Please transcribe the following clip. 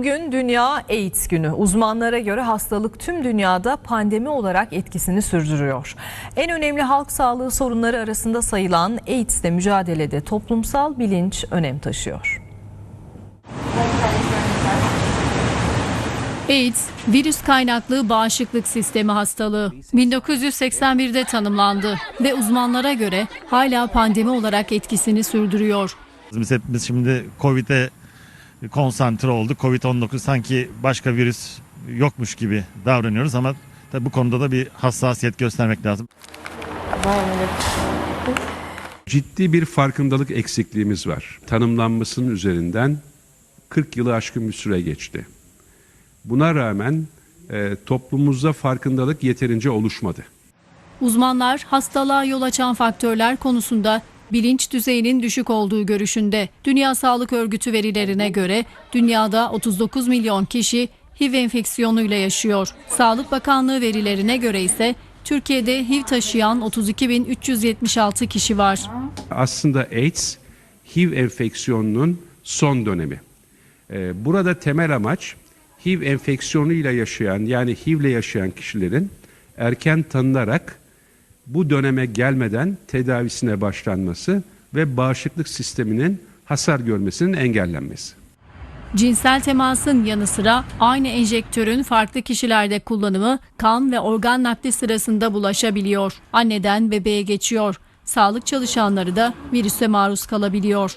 Bugün Dünya AIDS Günü. Uzmanlara göre hastalık tüm dünyada pandemi olarak etkisini sürdürüyor. En önemli halk sağlığı sorunları arasında sayılan AIDS'le mücadelede toplumsal bilinç önem taşıyor. AIDS, virüs kaynaklı bağışıklık sistemi hastalığı. 1981'de tanımlandı ve uzmanlara göre hala pandemi olarak etkisini sürdürüyor. Biz hepimiz şimdi Covid'e konsantre olduk. Covid-19 sanki başka virüs yokmuş gibi davranıyoruz ama tabii bu konuda da bir hassasiyet göstermek lazım. Ciddi bir farkındalık eksikliğimiz var. Tanımlanmasının üzerinden 40 yılı aşkın bir süre geçti. Buna rağmen e, toplumumuzda farkındalık yeterince oluşmadı. Uzmanlar hastalığa yol açan faktörler konusunda bilinç düzeyinin düşük olduğu görüşünde. Dünya Sağlık Örgütü verilerine göre dünyada 39 milyon kişi HIV enfeksiyonuyla yaşıyor. Sağlık Bakanlığı verilerine göre ise Türkiye'de HIV taşıyan 32.376 kişi var. Aslında AIDS, HIV enfeksiyonunun son dönemi. E, burada temel amaç HIV enfeksiyonuyla yaşayan yani HIV ile yaşayan kişilerin erken tanınarak bu döneme gelmeden tedavisine başlanması ve bağışıklık sisteminin hasar görmesinin engellenmesi. Cinsel temasın yanı sıra aynı enjektörün farklı kişilerde kullanımı kan ve organ nakli sırasında bulaşabiliyor. Anneden bebeğe geçiyor. Sağlık çalışanları da virüse maruz kalabiliyor.